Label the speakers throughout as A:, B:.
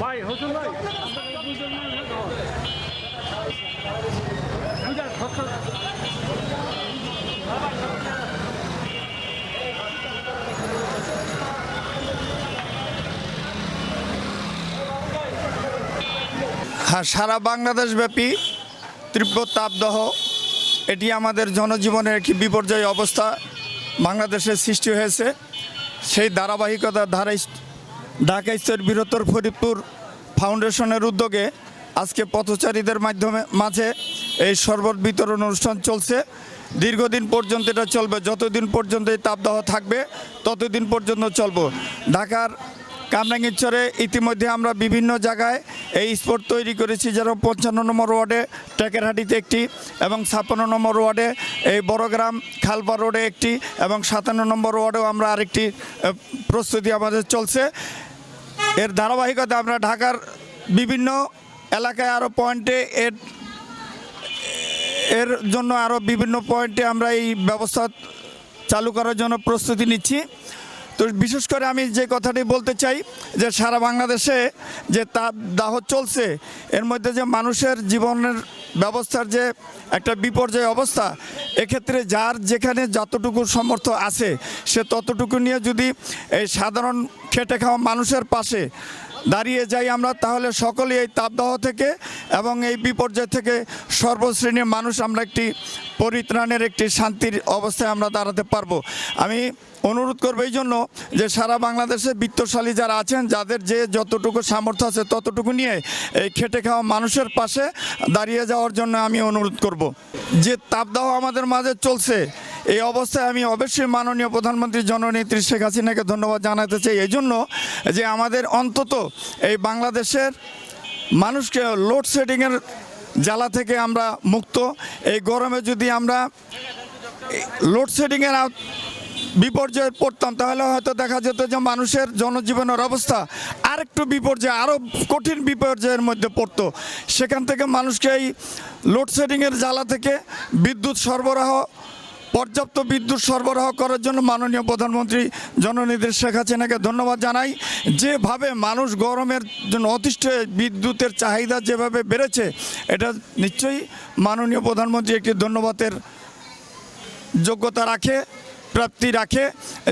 A: ভাই হোসেন ভাই
B: হ্যাঁ সারা বাংলাদেশব্যাপী তীব্র তাপদাহ এটি আমাদের জনজীবনের একটি বিপর্যয় অবস্থা বাংলাদেশে সৃষ্টি হয়েছে। সেই ধারাবাহিকতার ধারাই ঢাকা বৃহত্তর ফরিদপুর ফাউন্ডেশনের উদ্যোগে আজকে পথচারীদের মাধ্যমে মাঝে এই শরবত বিতরণ অনুষ্ঠান চলছে। দীর্ঘদিন পর্যন্ত এটা চলবে, যতদিন পর্যন্ত এই তাপদাহ থাকবে, ততদিন পর্যন্ত চলবে। ঢাকার কামরাঙ্গীরচরে ইতিমধ্যে আমরা বিভিন্ন জায়গায় এই স্পট তৈরি করেছি যেন পঞ্চান্ন নম্বর ওয়ার্ডে টেকেরহাটিতে একটি এবং ছাপ্পান্ন নম্বর ওয়ার্ডে এই বড়গ্রাম খালপা রোডে একটি এবং সাতান্ন নম্বর ওয়ার্ডেও আমরা আরেকটি প্রস্তুতি আমাদের চলছে। এর ধারাবাহিকতা আমরা ঢাকার বিভিন্ন এলাকায় আরও পয়েন্টে এর এর জন্য আরও বিভিন্ন পয়েন্টে আমরা এই ব্যবস্থা চালু করার জন্য প্রস্তুতি নিচ্ছি। তো বিশেষ করে আমি যে কথাটি বলতে চাই, যে সারা বাংলাদেশে যে তাপ দাহ চলছে, এর মধ্যে যে মানুষের জীবনের ব্যবস্থার যে একটা বিপর্যয় অবস্থা, এক্ষেত্রে যার যেখানে যতটুকু সমর্থ আছে, সে ততটুকু নিয়ে যদি এই সাধারণ খেটে খাওয়া মানুষের পাশে দাঁড়িয়ে যাই আমরা, তাহলে সকলেই এই তাপদাহ থেকে এবং এই বিপর্যয় থেকে সর্বশ্রেণীর মানুষ আমরা একটি পরিত্রাণের একটি শান্তির অবস্থায় আমরা দাঁড়াতে পারব আমি অনুরোধ করব এই জন্য যে সারা বাংলাদেশে বিত্তশালী যারা আছেন, যাদের যে যতটুকু সামর্থ্য আছে ততটুকু নিয়ে এই খেটে খাওয়া মানুষের পাশে দাঁড়িয়ে যাওয়ার জন্য আমি অনুরোধ করব। যে তাপদাহ আমাদের মাঝে চলছে এই অবস্থায় আমি অবশ্যই মাননীয় প্রধানমন্ত্রী জননেত্রী শেখ হাসিনাকে ধন্যবাদ জানাতে চাই। এই জন্য যে আমাদের অন্তত এই বাংলাদেশের মানুষকে লোডশেডিংয়ের জ্বালা থেকে আমরা মুক্ত। এই গরমে যদি আমরা লোডশেডিংয়ের বিপর্যয়ে পড়তাম, তাহলে হয়তো দেখা যেত যে মানুষের জনজীবনের অবস্থা আরেকটু বিপর্যয় আরও কঠিন বিপর্যয়ের মধ্যে পড়তো। সেখান থেকে মানুষকে এই লোডশেডিংয়ের জ্বালা থেকে বিদ্যুৎ সরবরাহ পর্যাপ্ত বিদ্যুৎ সরবরাহ করার জন্য মাননীয় প্রধানমন্ত্রী জননেত্রী শেখ হাসিনাকে ধন্যবাদ জানাই। যেভাবে মানুষ গরমের জন্য অতিষ্ঠ বিদ্যুতের চাহিদা যেভাবে বেড়েছে, এটা নিশ্চয়ই মাননীয় প্রধানমন্ত্রী একটি ধন্যবাদের যোগ্যতা রাখে, প্রাপ্তি রাখে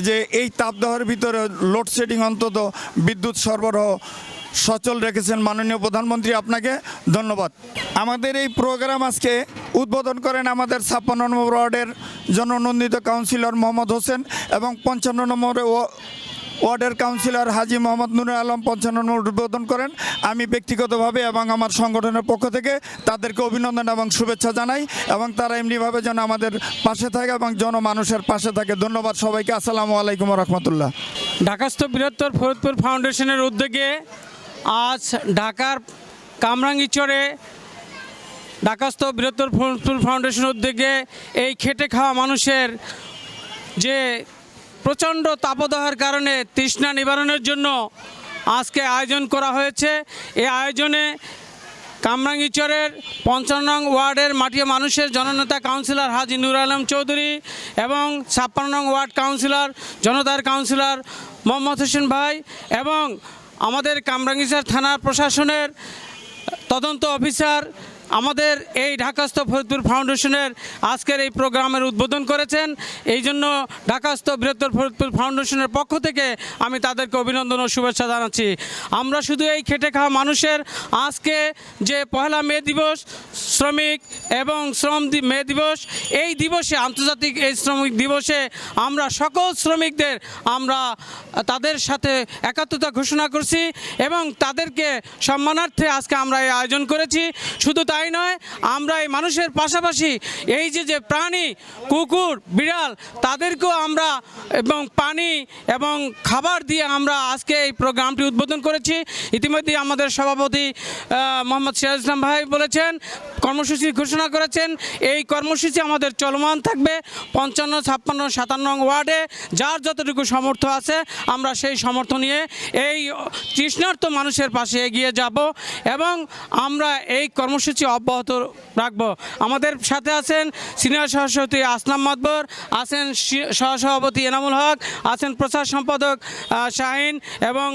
B: যে এই তাপদাহের ভিতরে লোডশেডিং অন্তত বিদ্যুৎ সরবরাহ সচল রেখেছেন মাননীয় প্রধানমন্ত্রী। আপনাকে ধন্যবাদ। আমাদের এই প্রোগ্রাম আজকে উদ্বোধন করেন আমাদের ছাপ্পান্ন নম্বর ওয়ার্ডের জননন্দিত কাউন্সিলর মোহাম্মদ হোসেন এবং পঞ্চান্ন নম্বরে ওয়ার্ডের কাউন্সিলর হাজি মোহাম্মদ নুরুল আলম পঞ্চান্ন নম্বর উদ্বোধন করেন। আমি ব্যক্তিগতভাবে এবং আমার সংগঠনের পক্ষ থেকে তাদেরকে অভিনন্দন এবং শুভেচ্ছা জানাই এবং তারা এমনিভাবে যেন আমাদের পাশে থাকে এবং জনমানুষের পাশে থাকে। ধন্যবাদ সবাইকে। আসসালামু আলাইকুম রহমতুল্লাহ
C: ঢাকাস্থ বৃহত্তর ফরিদপুর ফাউন্ডেশনের উদ্যোগে আজ ঢাকার কামরাঙ্গীচরে ঢাকাস্থ বৃহত্তর ফুল ফাউন্ডেশনের উদ্যোগে এই খেটে খাওয়া মানুষের যে প্রচণ্ড তাপদাহের কারণে তৃষ্ণা নিবারণের জন্য আজকে আয়োজন করা হয়েছে। এই আয়োজনে কামরাঙ্গিচরের পঞ্চান্ন ওয়ার্ডের মাটিয়া মানুষের জননেতা কাউন্সিলর হাজি নুর আলম চৌধুরী এবং ছাপ্পান্ন ওয়ার্ড কাউন্সিলর, জনতার কাউন্সিলর মোহাম্মদ হোসেন ভাই এবং আমাদের কামরাঙ্গীচর থানা প্রশাসনের তদন্ত অফিসার আমাদের এই ঢাকাস্থ ফরিদপুর ফাউন্ডেশনের আজকের এই প্রোগ্রামের উদ্বোধন করেছেন। এই জন্য ঢাকাস্থ বৃহত্তর ফরিদপুর ফাউন্ডেশনের পক্ষ থেকে আমি তাদেরকে অভিনন্দন ও শুভেচ্ছা জানাচ্ছি। আমরা শুধু এই খেটে খাওয়া মানুষের আজকে যে পহেলা মে দিবস, শ্রমিক এবং শ্রম মে দিবস, এই দিবসে, আন্তর্জাতিক এই শ্রমিক দিবসে আমরা সকল শ্রমিকদের আমরা তাদের সাথে একাত্মতা ঘোষণা করছি এবং তাদেরকে সম্মানার্থে আজকে আমরা এই আয়োজন করেছি। শুধু তাই নয়, আমরা এই মানুষের পাশাপাশি এই যে যে প্রাণী, কুকুর, বিড়াল, তাদেরকেও আমরা এবং পানি এবং খাবার দিয়ে আমরা আজকে এই প্রোগ্রামটি উদ্বোধন করেছি। ইতিমধ্যে আমাদের সভাপতি মোহাম্মদ সিরাজ ইসলাম ভাই বলেছেন, কর্মসূচি ঘোষণা করেছেন। এই কর্মসূচি আমাদের চলমান থাকবে পঞ্চান্ন, ছাপ্পান্ন, সাতান্ন ওয়ার্ডে। যার যতটুকু সামর্থ্য আছে, আমরা সেই সামর্থ্য নিয়ে এই তৃষ্ণার্ত মানুষের পাশে এগিয়ে যাব এবং আমরা এই কর্মসূচি অব্যাহত রাখব। আমাদের সাথে আছেন সিনিয়র সহসভাপতি আসলাম মাতবর, আছেন সহসভাপতি এনামুল হক, আছেন প্রচার সম্পাদক শাহিন এবং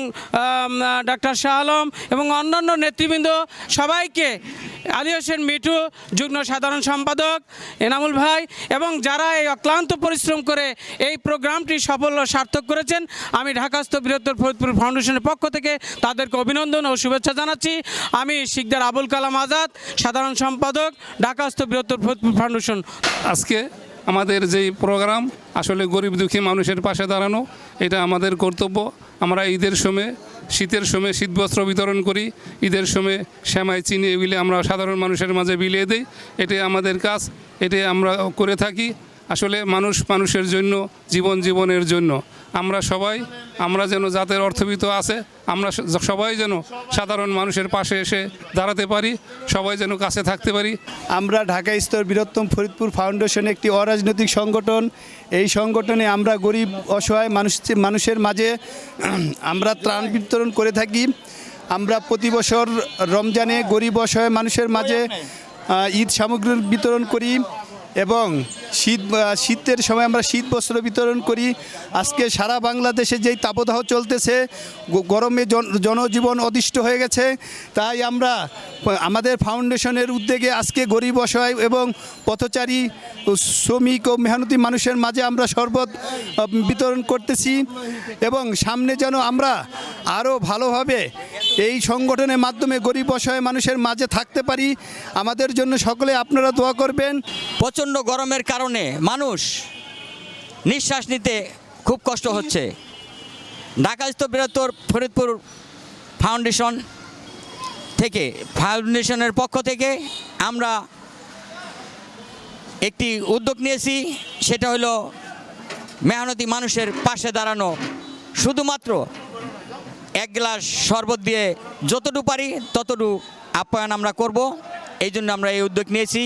C: ডাক্তার শাহ আলম এবং অন্যান্য নেতৃবৃন্দ। সবাইকে আলী হোসেন মিঠু, যুগ্ম সাধারণ সম্পাদক এনামুল ভাই এবং যারা এই অক্লান্ত পরিশ্রম করে এই প্রোগ্রামটি সফল সার্থক করেছেন, আমি ঢাকাস্থ বৃহত্তর ফরিদপুর ফাউন্ডেশনের পক্ষ থেকে তাদেরকে অভিনন্দন ও শুভেচ্ছা জানাচ্ছি। আমি শিকদার আবুল কালাম আজাদ সাধারণ সম্পাদক ঢাকাস্থ বৃহত্তর ফরিদপুর ফাউন্ডেশন।
A: আজকে আমাদের যেই প্রোগ্রাম, আসলে গরিব দুঃখী মানুষের পাশে দাঁড়ানো, এটা আমাদের কর্তব্য। আমরা ঈদের সময় শীতের সময় শীতবস্ত্র বিতরণ করি, ঈদের সময় শ্যামাই, চিনি এগুলি আমরা সাধারণ মানুষের মাঝে বিলিয়ে দিই। এটাই আমাদের কাজ, এটাই আমরা করে থাকি। আসলে মানুষ মানুষের জন্য, জীবন জীবনের জন্য। আমরা সবাই, আমরা যেন জাতের অর্থবিত আছে, আমরা সবাই যেন সাধারণ মানুষের পাশে এসে দাঁড়াতে পারি, সবাই যেন কাছে থাকতে পারি।
D: আমরা ঢাকা স্তর বৃহত্তম ফরিদপুর ফাউন্ডেশন একটি অরাজনৈতিক সংগঠন। এই সংগঠনে আমরা গরিব, অসহায় মানুষ, মানুষের মাঝে আমরা ত্রাণ বিতরণ করে থাকি। আমরা প্রতি বছর রমজানে গরিব, অসহায় মানুষের মাঝে ঈদ সামগ্রীর বিতরণ করি এবং শীত শীতের সময় আমরা শীত বস্ত্র বিতরণ করি। আজকে সারা বাংলাদেশে যেই তাপদাহ চলতেছে গরমে জন- জনজীবন অদিষ্ট হয়ে গেছে। তাই আমরা, আমাদের ফাউন্ডেশনের উদ্যোগে আজকে গরিব, অসহায় এবং পথচারী, শ্রমিক ও মেহনতি মানুষের মাঝে আমরা শরবত বিতরণ করতেছি। এবং সামনে যেন আমরা আরও ভালোভাবে এই সংগঠনের মাধ্যমে গরিব অসহায় মানুষের মাঝে থাকতে পারি। আমাদের জন্য সকলে আপনারা দোয়া করবেন।
E: প্রচণ্ড গরমের কারণে মানুষ নিঃশ্বাস নিতে খুব কষ্ট হচ্ছে। ঢাকাস্থ বৃহত্তর ফরিদপুর ফাউন্ডেশন থেকে, ফাউন্ডেশনের পক্ষ থেকে আমরা একটি উদ্যোগ নিয়েছি, সেটা হলো মেহনতি মানুষের পাশে দাঁড়ানো। শুধুমাত্র এক গ্লাস শরবত দিয়ে যতটুকু পারি ততটুকু আপ্যায়ন আমরা করব। এই জন্য আমরা এই উদ্যোগ নিয়েছি।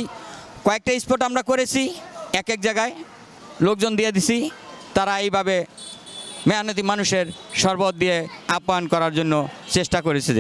E: কয়েকটা স্পট আমরা করেছি, এক এক জায়গায় লোকজন দিয়ে দিছি। তারা এইভাবে মেহনতি মানুষের শরবত দিয়ে আপ্যায়ন করার জন্য চেষ্টা করেছে